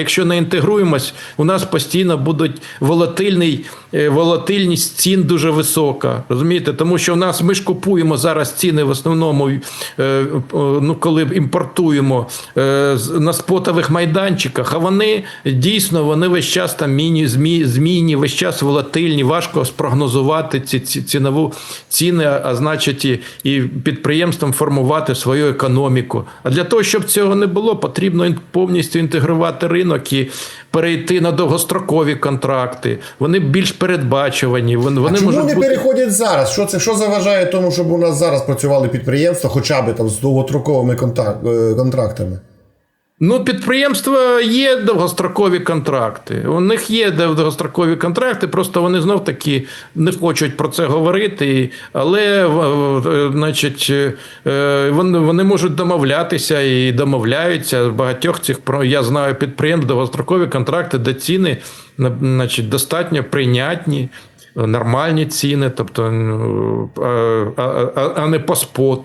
Якщо не інтегруємось, у нас постійно будуть волатильний, е, волатильність цін дуже висока. Розумієте, тому що у нас ми ж купуємо зараз ціни в основному, е, ну коли імпортуємо е, на спотових майданчиках, а вони дійсно вони весь час там міні, змі, змінні, весь час волатильні, важко спрогнозувати ці, ці цінову ціни, а значить і, і підприємствам формувати свою економіку. А для того, щоб цього не було, потрібно повністю інтегрувати ринок і перейти на довгострокові контракти. Вони більш передбачувані. Вони, вони а чому можуть не бути... переходять зараз? Що це що заважає тому, щоб у нас зараз працювали підприємства, хоча б там з довготроковими контак- е, контрактами? Ну, підприємства є довгострокові контракти. У них є довгострокові контракти, просто вони знов таки не хочуть про це говорити. Але значить, е, вони, можуть домовлятися і домовляються. Багатьох цих я знаю підприємств довгострокові контракти, де ціни значить, достатньо прийнятні. Нормальні ціни, тобто, ну, а не по споту.